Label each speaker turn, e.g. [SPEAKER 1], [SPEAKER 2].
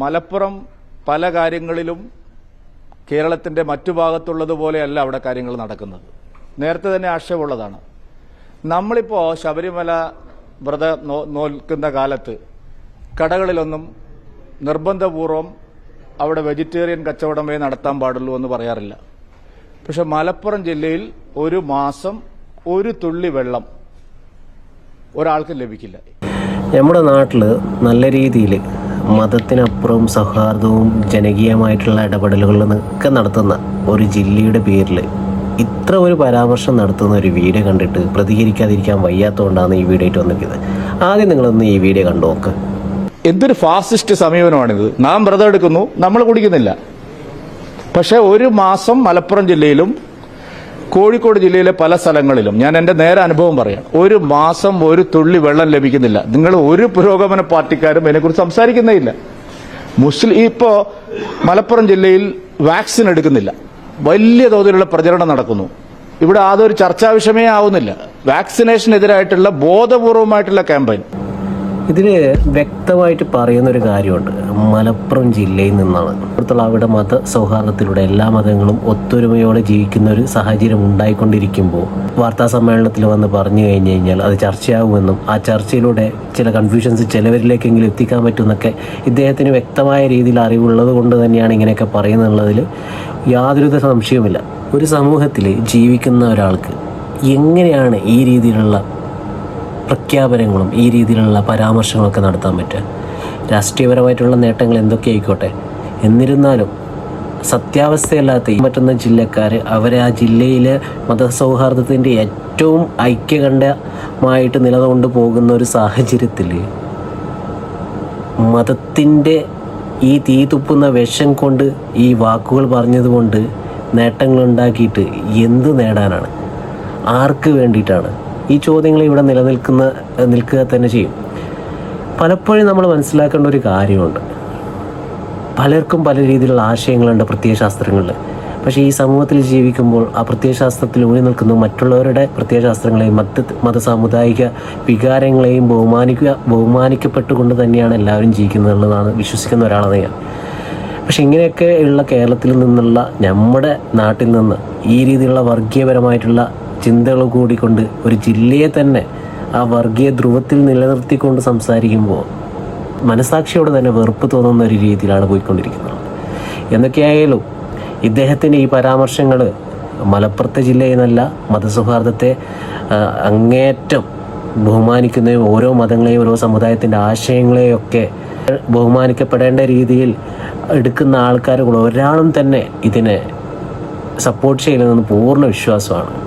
[SPEAKER 1] മലപ്പുറം പല കാര്യങ്ങളിലും കേരളത്തിന്റെ മറ്റു ഭാഗത്തുള്ളതുപോലെയല്ല അവിടെ കാര്യങ്ങൾ നടക്കുന്നത്. നേരത്തെ തന്നെ ആക്ഷേപമുള്ളതാണ് നമ്മളിപ്പോ ശബരിമല വ്രത നോൽക്കുന്ന കാലത്ത് കടകളിലൊന്നും നിർബന്ധപൂർവം അവിടെ വെജിറ്റേറിയൻ കച്ചവടമേ നടത്താൻ പാടുള്ളൂ എന്ന് പറയാറില്ല. പക്ഷെ മലപ്പുറം ജില്ലയിൽ ഒരു മാസം ഒരു തുള്ളി വെള്ളം ഒരാൾക്ക് ലഭിക്കില്ല.
[SPEAKER 2] നമ്മുടെ നാട്ടിൽ നല്ല രീതിയിൽ മതത്തിനപ്പുറം സൗഹാർദ്ദവും ജനകീയമായിട്ടുള്ള ഇടപെടലുകളൊക്കെ നടത്തുന്ന ഒരു ജില്ലയുടെ പേരിൽ ഇത്ര ഒരു പരാമർശം നടത്തുന്ന ഒരു വീഡിയോ കണ്ടിട്ട് പ്രതികരിക്കാതിരിക്കാൻ വയ്യാത്തതുകൊണ്ടാണ് ഈ വീഡിയോ ആയിട്ട് വന്നിരിക്കുന്നത്. ആദ്യം നിങ്ങളൊന്ന് ഈ വീഡിയോ കണ്ടു നോക്ക്.
[SPEAKER 1] എന്തൊരു ഫാസിസ്റ്റ് സമീപനമാണിത്. നാം വ്രതം എടുക്കുന്നു നമ്മൾ കുടിക്കുന്നില്ല. പക്ഷേ ഒരു മാസം മലപ്പുറം ജില്ലയിലും കോഴിക്കോട് ജില്ലയിലെ പല സ്ഥലങ്ങളിലും ഞാൻ എന്റെ നേരെ അനുഭവം പറയാം. ഒരു മാസം ഒരു തുള്ളി വെള്ളം ലഭിക്കുന്നില്ല. നിങ്ങൾ ഒരു പുരോഗമന പാർട്ടിക്കാരും അതിനെക്കുറിച്ച് സംസാരിക്കുന്നേ ഇല്ല. മുസ്ലിം ഇപ്പോ മലപ്പുറം ജില്ലയിൽ വാക്സിൻ എടുക്കുന്നില്ല. വലിയ തോതിലുള്ള പ്രചരണം നടക്കുന്നു. ഇവിടെ അതൊരു ചർച്ചാ വിഷയമേ ആവുന്നില്ല. വാക്സിനേഷനെതിരായിട്ടുള്ള ബോധപൂർവമായിട്ടുള്ള ക്യാമ്പയിൻ.
[SPEAKER 2] ഇതിൽ വ്യക്തമായിട്ട് പറയുന്ന ഒരു കാര്യമുണ്ട്. മലപ്പുറം ജില്ലയിൽ നിന്നാണ്. അടുത്തുള്ള അവിടെ മത സൗഹാർദ്ദത്തിലൂടെ എല്ലാ മതങ്ങളും ഒത്തൊരുമയോടെ ജീവിക്കുന്ന ഒരു സാഹചര്യം ഉണ്ടായിക്കൊണ്ടിരിക്കുമ്പോൾ വാർത്താ സമ്മേളനത്തിൽ വന്ന് പറഞ്ഞു കഴിഞ്ഞു കഴിഞ്ഞാൽ അത് ചർച്ചയാകുമെന്നും ആ ചർച്ചയിലൂടെ ചില കൺഫ്യൂഷൻസ് ചിലവരിലേക്കെങ്കിലും എത്തിക്കാൻ പറ്റുമെന്നൊക്കെ ഇദ്ദേഹത്തിന് വ്യക്തമായ രീതിയിൽ അറിവുള്ളത് കൊണ്ട് തന്നെയാണ് ഇങ്ങനെയൊക്കെ പറയുന്നുള്ളതിൽ യാതൊരുവിധ സംശയവുമില്ല. ഒരു സമൂഹത്തിൽ ജീവിക്കുന്ന ഒരാൾക്ക് എങ്ങനെയാണ് ഈ രീതിയിലുള്ള പ്രഖ്യാപനങ്ങളും ഈ രീതിയിലുള്ള പരാമർശങ്ങളൊക്കെ നടത്താൻ പറ്റുക. രാഷ്ട്രീയപരമായിട്ടുള്ള നേട്ടങ്ങൾ എന്തൊക്കെ ആയിക്കോട്ടെ എന്നിരുന്നാലും സത്യാവസ്ഥയല്ലാത്ത മറ്റുന്ന ജില്ലക്കാർ അവരെ ആ ജില്ലയിലെ മതസൗഹാർദ്ദത്തിന്റെ ഏറ്റവും ഐക്യകണ്ഠമായിട്ട് നിലകൊണ്ട് പോകുന്ന ഒരു സാഹചര്യത്തിൽ മതത്തിന്റെ ഈ തീ തുപ്പുന്ന വിഷം കൊണ്ട് ഈ വാക്കുകൾ പറഞ്ഞതുകൊണ്ട് നേട്ടങ്ങളുണ്ടാക്കിയിട്ട് എന്ത് നേടാനാണ്? ആർക്ക് വേണ്ടിയിട്ടാണ്? ഈ ചോദ്യങ്ങൾ ഇവിടെ നിലനിൽക്കുന്ന നിൽക്കുക തന്നെ ചെയ്യും. പലപ്പോഴും നമ്മൾ മനസ്സിലാക്കേണ്ട ഒരു കാര്യമുണ്ട്. പലർക്കും പല രീതിയിലുള്ള ആശയങ്ങളുണ്ട് പ്രത്യയശാസ്ത്രങ്ങളിൽ പക്ഷേ ഈ സമൂഹത്തിൽ ജീവിക്കുമ്പോൾ ആ പ്രത്യയശാസ്ത്രത്തിൽ ഊന്നി നിൽക്കുന്ന മറ്റുള്ളവരുടെ പ്രത്യയശാസ്ത്രങ്ങളെയും മത മത സാമുദായിക വികാരങ്ങളെയും ബഹുമാനിക്കുക ബഹുമാനിക്കപ്പെട്ടുകൊണ്ട് തന്നെയാണ് എല്ലാവരും ജീവിക്കുന്നത് എന്നുള്ളതാണ് വിശ്വസിക്കുന്ന ഒരാളാണ് ഞാൻ. പക്ഷെ ഇങ്ങനെയൊക്കെ ഉള്ള കേരളത്തിൽ നിന്നുള്ള നമ്മുടെ നാട്ടിൽ നിന്ന് ഈ രീതിയിലുള്ള വർഗീയപരമായിട്ടുള്ള ചിന്തകൾ കൂടിക്കൊണ്ട് ഒരു ജില്ലയെ തന്നെ ആ വർഗീയ ധ്രുവത്തിൽ നിലനിർത്തിക്കൊണ്ട് സംസാരിക്കുമ്പോൾ മനസാക്ഷിയോട് തന്നെ വെറുപ്പ് തോന്നുന്ന ഒരു രീതിയിലാണ് പോയിക്കൊണ്ടിരിക്കുന്നത്. എന്തൊക്കെയായാലും ഇദ്ദേഹത്തിന്റെ ഈ പരാമർശങ്ങൾ മലപ്പുറത്തെ ജില്ലയിൽ നിന്നല്ല മതസൗഹാർദ്ദത്തെ അങ്ങേറ്റം അങ്ങേയറ്റം ബഹുമാനിക്കുന്നതും ഓരോ മതങ്ങളെയും ഓരോ സമുദായത്തിന്റെ ആശയങ്ങളെയൊക്കെ ബഹുമാനിക്കപ്പെടേണ്ട രീതിയിൽ എടുക്കുന്ന ആൾക്കാരുകൾ ഒരാളും തന്നെ ഇതിനെ സപ്പോർട്ട് ചെയ്യില്ലെന്ന് പൂർണ വിശ്വാസമാണ്.